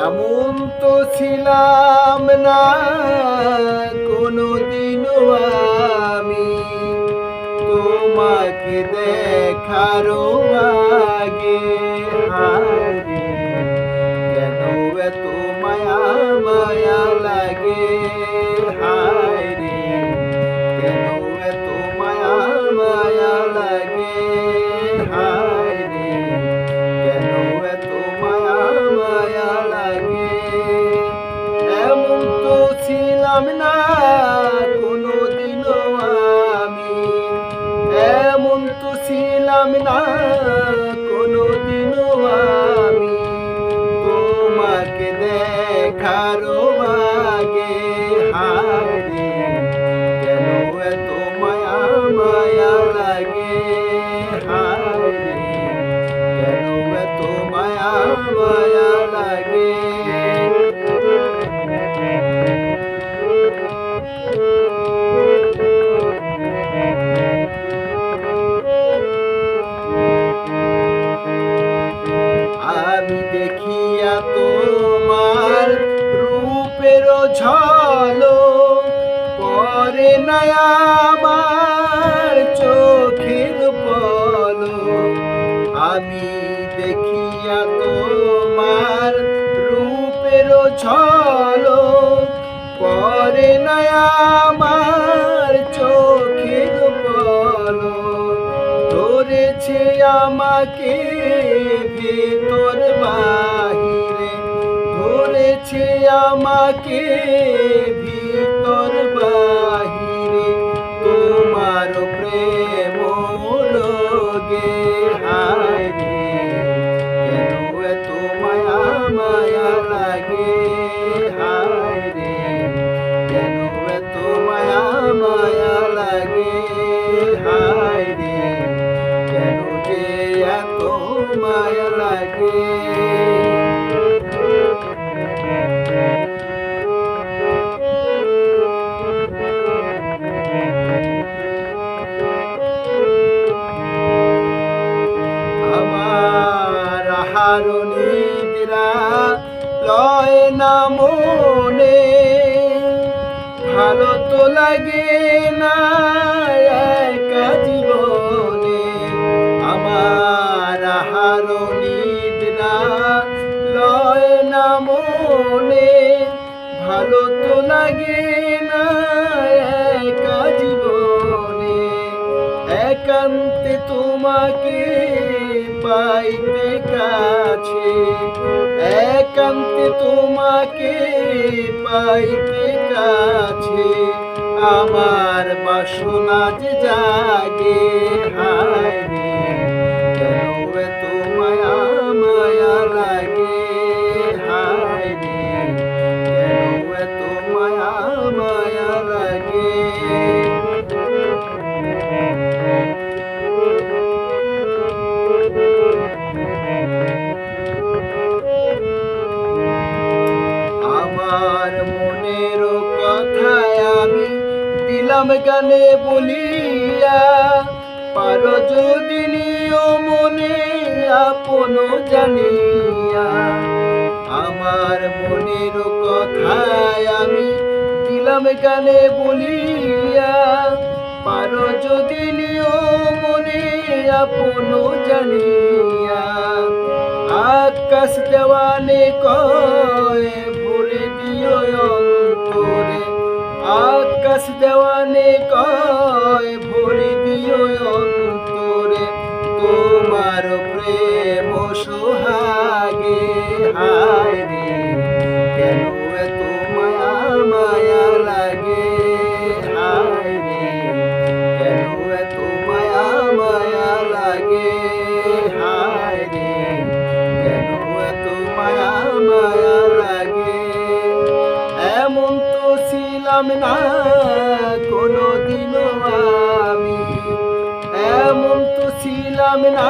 এমন তো ছিলাম না কোনো কোনোদিনও আমি তোমাকে দেখারও আগে কেন এত মায়া মায়া ছিলাম না কোনোদিনও আমি তোমাকে দেখারও আগে হারে আমি দেখিয়া তোমার রূপের ঝলো পরে আমার চোখের পলো ধরেছে আমাকে ভেতর বাহিরে। ধরেছে আমাকে ভিতর বাহিরে। তোমার প্রেম হারুনিদ্রা লয় না মনে ভালো তো লাগে না একা জীবনে। আমার মনে ভালো তো লাগে না একা জীবনে। একান্তে তোমাকে পাইতে কাছে। একান্তে তোমাকে পাইতে কাছে। আমার বাসনা যে জাগে, হায় রে, কেন এত মায়া মায়া লাগে? দিলাম গানে বলিয়া? পারো যদি নিও মনে আপন জানিয়া। আমার মনের কথায় আমি দিলাম গানে বলিয়া? পারো যদি নিও মনে আপন জানিয়া। আকাশ দেওয়ানে কয় আকাশ দেওয়ানে কয় ভরে দিও অন্তরে তোমার প্রেম সোহাগে। হায় ছিলাম না কোনোদিনও আমি এমন তো ছিলাম না।